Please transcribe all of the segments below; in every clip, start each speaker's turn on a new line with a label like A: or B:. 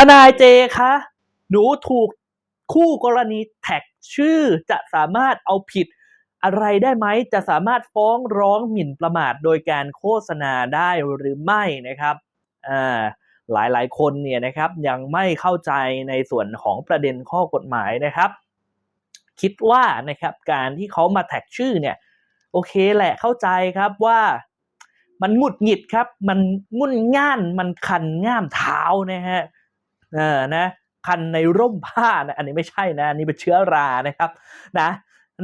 A: ทนายเจคะ หนูถูกคู่กรณีแท็กชื่อจะสามารถเอาผิดอะไรได้ไหม จะสามารถฟ้องร้องหมิ่นประมาทโดยการโฆษณาได้หรือไม่นะครับอ่าหลายหลายคนเนี่ยนะครับยังไม่เข้าใจในส่วนของประเด็นข้อกฎหมายนะครับ คิดว่านะครับการที่เขามาแท็กชื่อเนี่ยโอเคแหละเข้าใจครับว่ามันหงุดหงิดครับ มันงุ่นง่านมันคันง่ามเท้านะฮะ เออนะคันในร่มผ้านะอันนี้ไม่ใช่นะอันนี้เป็นเชื้อรานะครับนะ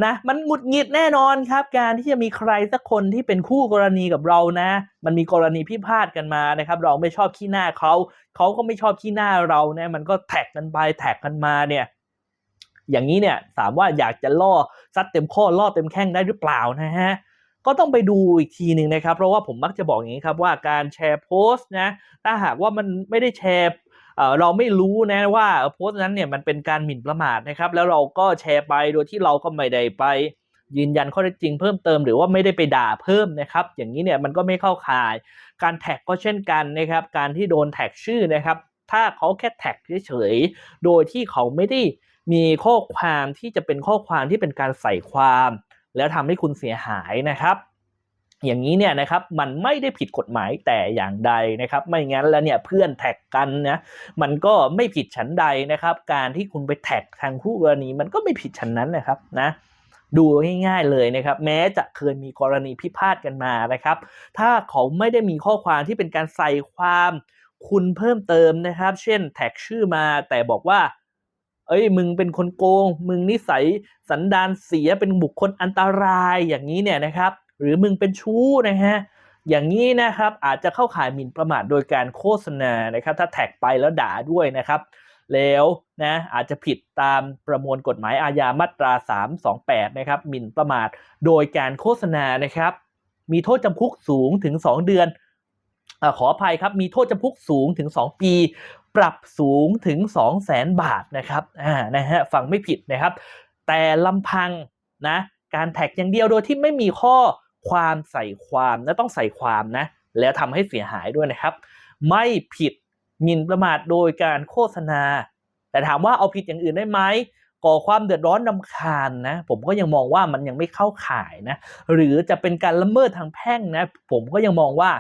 A: นะมันหงุดหงิดแน่นอนครับ การที่จะมีใครสักคนที่เป็นคู่กรณีกับเรานะ มันมีกรณีพิพาทกันมานะครับ เราไม่ชอบขี้หน้าเขาเขาก็ไม่ชอบขี้หน้าเราเนี่ยมันก็แท็กกันไปแท็กกันมาเนี่ย อย่างนี้เนี่ยถามว่าอยากจะล่อซัดเต็มข้อล่อเต็มแข้งได้หรือเปล่านะฮะก็ต้องไปดูอีกทีหนึ่งนะครับ เพราะว่าผมมักจะบอกอย่างนี้ครับว่าการแชร์โพสต์นะ ถ้าหากว่ามันไม่ได้แชร์ เราไม่รู้นะว่าโพสต์นั้นเนี่ยมันเป็นการหมิ่นประมาทนะครับ แล้วเราก็แชร์ไปโดยที่เราก็ไม่ได้ไปยืนยันข้อเท็จจริงเพิ่มเติมหรือว่าไม่ได้ไปด่าเพิ่มนะครับ อย่างนี้เนี่ยมันก็ไม่เข้าข่าย การแท็กก็เช่นกันนะครับ การที่โดนแท็กชื่อนะครับ ถ้าเขาแค่แท็กเฉยๆโดยที่เขาไม่ได้มีข้อความที่จะเป็นข้อความที่เป็นการใส่ความ แล้วทำให้คุณเสียหายนะครับ อย่างนี้เนี่ยนะครับมันไม่ได้ผิดกฎหมายแต่อย่างใดนะครับ ไม่งั้นแล้วเนี่ยเพื่อนแท็กกันนะมันก็ไม่ผิดฉันใดนะครับ การที่คุณไปแท็กทางคู่กรณีมันก็ไม่ผิดฉันนั้นนะครับนะดูง่ายๆเลยนะครับ แม้จะเคยมีกรณีพิพาทกันมานะครับ ถ้าเขาไม่ได้มีข้อความที่เป็นการใส่ความคุณเพิ่มเติมนะครับ เช่นแท็กชื่อมาแต่บอกว่า เอ้ยมึงเป็นคนโกง มึงนิสัยสันดานเสียเป็นบุคคลอันตรายอย่างนี้เนี่ยนะครับ หรือมึงเป็นชู้นะฮะอย่างนี้นะครับอาจจะเข้าข่ายหมิ่นประมาทโดยการโฆษณานะครับถ้าแท็กไปแล้วด่าด้วยนะครับ แล้วนะอาจจะผิดตามประมวลกฎหมายอาญามาตรา 328 นะครับหมิ่นประมาทโดยการโฆษณานะครับ มีโทษจำคุกสูงถึง 2 เดือนอขออภัยครับมีโทษจำคุกสูงถึง 2 ปี ปรับสูงถึง 2 0 0แสนบาทนะครับอ่านะฮะฟังไม่ผิดนะครับ แต่ลำพังนะการแท็กอย่างเดียวโดยที่ไม่มีข้อ ความใส่ความนะต้องใส่ความนะ แล้วทำให้เสียหายด้วยนะครับ ไม่ผิดหมิ่นประมาทโดยการโฆษณา แต่ถามว่าเอาผิดอย่างอื่นได้ไหมก่อความเดือดร้อนนำคาญนะ ผมก็ยังมองว่ามันยังไม่เข้าข่ายนะ หรือจะเป็นการละเมิดทางแพ่งนะ ผมก็ยังมองว่า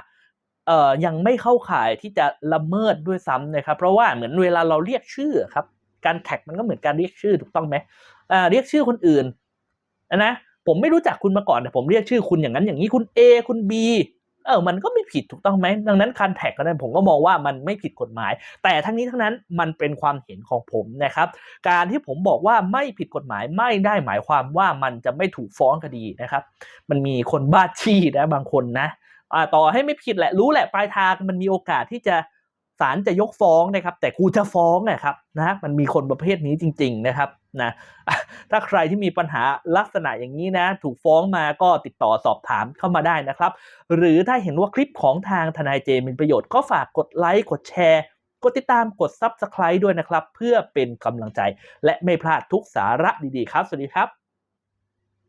A: เอ่อยังไม่เข้าข่ายที่จะละเมิดด้วยซ้ำนะครับ เพราะว่าเหมือนเวลาเราเรียกชื่อครับ การแท็กมันก็เหมือนการเรียกชื่อถูกต้องไหมอ่าเรียกชื่อคนอื่นนะ ผมไม่รู้จักคุณมาก่อนแต่ผมเรียกชื่อคุณอย่างนั้นอย่างนี้คุณ A คุณ B เออ มันก็ไม่ผิดถูกต้องไหม ดังนั้นการแท็กก็ได้ผมก็มองว่ามันไม่ผิดกฎหมาย แต่ทั้งนี้ทั้งนั้นมันเป็นความเห็นของผมนะครับ การที่ผมบอกว่าไม่ผิดกฎหมายไม่ได้หมายความว่ามันจะไม่ถูกฟ้องคดีนะครับ มันมีคนบ้าชี้นะบางคนนะอ่าต่อให้ไม่ผิดแหละรู้แหละปลายทางมันมีโอกาสที่จะ ศาลจะยกฟ้องนะครับ แต่กูจะฟ้องนะครับนะมันมีคนประเภทนี้จริง ๆนะครับนะถ้าใครที่มีปัญหาลักษณะอย่างนี้นะ ถูกฟ้องมาก็ติดต่อสอบถามเข้ามาได้นะครับ หรือถ้าเห็นว่าคลิปของทางทนายเจมีประโยชน์ก็ฝากกดไลค์กดแชร์กดติดตามกด Subscribe ด้วยนะครับ เพื่อเป็นกำลังใจ และไม่พลาดทุกสาระดีๆครับ สวัสดีครับ